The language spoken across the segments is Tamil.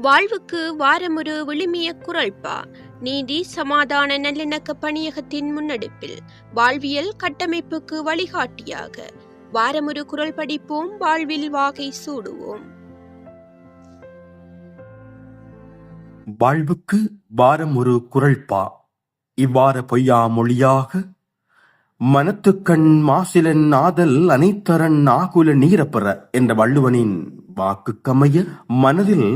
வாழ்வுக்கு வாரமொரு விழுமிய குரல்பா நீதி சமாதான நல்லிணக்க பணியகத்தின் முன்னெடுப்பில் வாழ்வியல் கட்டமைப்புக்கு வழிகாட்டியாக. வாரமொரு குரல் படிப்போம் வாழ்வில் வாகை சூடுவோம். வாழ்வுக்கு வாரம் ஒரு குரல்பா இவ்வாற பொய்யா மொழியாக? மனத்துக்கண் மாசிலன் ஆதல் அனைத்தரன் ஆகுல நீரப்பெற என்ற வள்ளுவனின் வாக்குக்கமைய மனதில்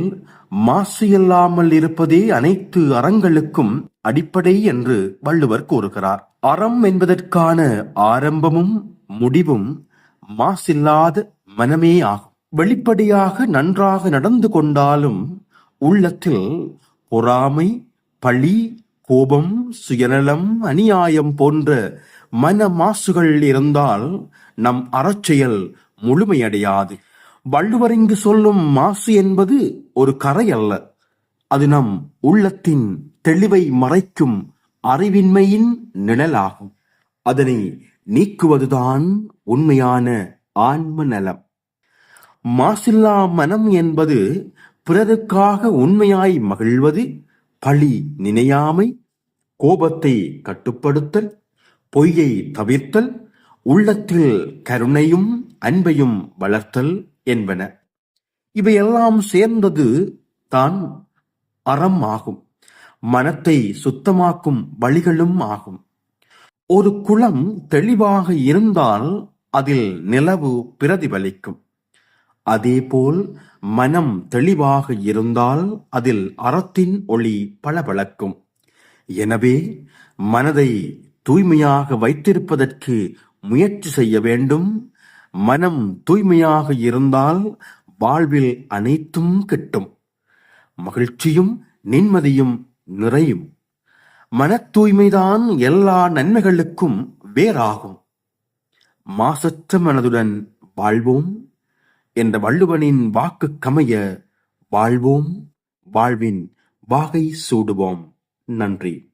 மாசு இல்லாமல் இருப்பதே அனைத்து அறங்களுக்கும் அடிப்படை என்று வள்ளுவர் கூறுகிறார். அறம் என்பதற்கான ஆரம்பமும் முடிவும் மாசில்லாத மனமே ஆகும். வெளிப்படையாக நன்றாக நடந்து கொண்டாலும் உள்ளத்தில் பொறாமை பழி கோபம் சுயநலம் அநியாயம் போன்ற மன மாசுகள் இருந்தால் நம் அறச்செயல் முழுமையடையாது. வள்ளுவர் இங்கு சொல்லும் மாசு என்பது ஒரு கரை அல்ல. அது நம் உள்ளத்தின் தெளிவை மறைக்கும் அறிவின்மையின் நிழலாகும். அதனை நீக்குவதுதான் உண்மையான ஆன்ம நலம். மாசில்லா மனம் என்பது பிறருக்காக உண்மையாய் மகிழ்வது பழி நினையாமை கோபத்தை கட்டுப்படுத்தல் பொய்யை தவிர்த்தல் உள்ளத்தில் கருணையும் அன்பையும் வளர்த்தல் என்பன. இவையெல்லாம் சேர்ந்தது தான் அறம் ஆகும். மனத்தை சுத்தமாக்கும் வழிகளும் ஆகும். ஒரு குளம் தெளிவாக இருந்தால் அதில் நிலவு பிரதிபலிக்கும். அதேபோல் மனம் தெளிவாக இருந்தால் அதில் அறத்தின் ஒளி பளபளக்கும். எனவே மனதை தூய்மையாக வைத்திருப்பதற்கு முயற்சி செய்ய வேண்டும். மனம் தூய்மையாக இருந்தால் வாழ்வில் அனைத்தும் கிட்டும். மகிழ்ச்சியும் நிம்மதியும் நிறையும். மன தூய்மைதான் எல்லா நன்மைகளுக்கும் வேறாகும். மாசற்ற மனதுடன் வாழ்வோம் என்ற வள்ளுவனின் வாக்கு கமைய வாழ்வோம் வாழ்வின் வாகை சூடுவோம். நன்றி.